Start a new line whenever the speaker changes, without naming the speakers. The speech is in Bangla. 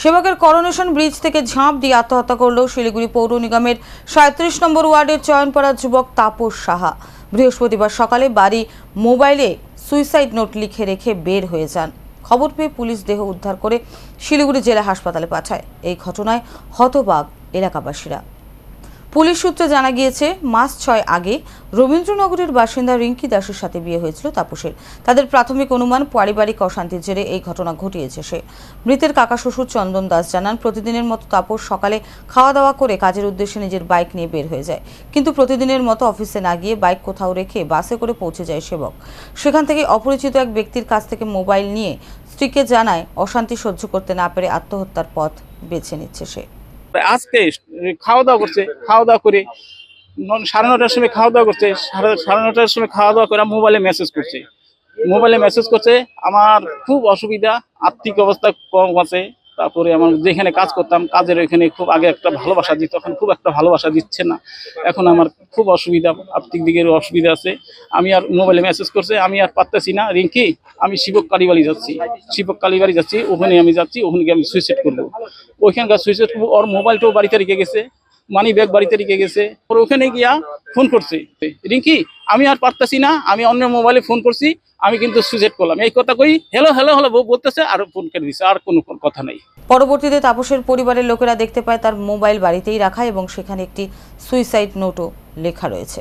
সেবকের করোনেশন ব্রিজ থেকে ঝাঁপ দিয়ে আত্মহত্যা করল শিলিগুড়ি পৌর নিগমের সাঁত্রিশ নম্বর ওয়ার্ডের চয়ন চয়নপাড়া যুবক তাপস সাহা। বৃহস্পতিবার সকালে বাড়ি মোবাইলে সুইসাইড নোট লিখে রেখে বের হয়ে যান। খবর পেয়ে পুলিশ দেহ উদ্ধার করে শিলিগুড়ি জেলা হাসপাতালে পাঠায়। এই ঘটনায় হতবাগ এলাকাবাসীরা। পুলিশ সূত্রে জানা গিয়েছে, মাস ছয় আগে রবীন্দ্রনগরের বাসিন্দা রিঙ্কি দাসের সাথে বিয়ে হয়েছিল তাপসের। তাদের প্রাথমিক অনুমান, পারিবারিক অশান্তির জেরে এই ঘটনা ঘটিয়েছে সে। মৃতের কাকা শ্বশুর চন্দন দাস জানান, প্রতিদিনের মতো তাপস সকালে খাওয়া দাওয়া করে কাজের উদ্দেশ্যে নিজের বাইক নিয়ে বের হয়ে যায়। কিন্তু প্রতিদিনের মতো অফিসে না গিয়ে বাইক কোথাও রেখে বাসে করে পৌঁছে যায় সেবক। সেখান থেকে অপরিচিত এক ব্যক্তির কাছ থেকে মোবাইল নিয়ে স্ত্রীকে জানায়, অশান্তি সহ্য করতে না পেরে আত্মহত্যার পথ বেছে নিচ্ছে সে।
আজকে খাওয়া দাওয়া করছে খাওয়া দাওয়া করে সাড়ে নটার সময় খাওয়া দাওয়া করছে, সাড়ে নটার সময় খাওয়া দাওয়া করে মোবাইলে মেসেজ করছে। মোবাইলে মেসেজ করছে, আমার খুব অসুবিধা, আর্থিক অবস্থা কম আছে। তারপরে আমার যেখানে কাজ করতাম, কাজের ওইখানে খুব আগে একটা ভালোবাসা দিত, এখন খুব একটা ভালোবাসা দিচ্ছে না। এখন আমার খুব অসুবিধা, আর্থিক দিকের অসুবিধা আছে। আমি আর মোবাইলে মেসেজ করছে, আমি আর পারতেছি না। রিঙ্কি, আমি শিবক কালীবাড়ি যাচ্ছি। শিবক কালীবাড়ি যাচ্ছি, ওখানে আমি যাচ্ছি, ওখানে আমি সুইসাইড করব। ওইখানকার সুইসাইড করব, ওর মোবাইলটাও বাড়িতে রেখে গেছে। মানি ব্যাগ বাড়িতে রেখে গেছে। ওর ওখানে গিয়া ফোন করছি। রিঙ্কি, আমি আর পারতেছি না, আমি অন্য মোবাইলে ফোন করছি, আমি কিন্তু সুজেট করলাম। এই কথা কই হ্যালো হ্যালো হ্যালো বউ বলতেছে, আর ফোন কেটে দিছে, আর কোনো কথা নেই।
পরবর্তীতে তাপসের পরিবারের লোকেরা দেখতে পায়, তার মোবাইল বাড়িতেই রাখা এবং সেখানে একটি সুইসাইড নোটও লেখা রয়েছে।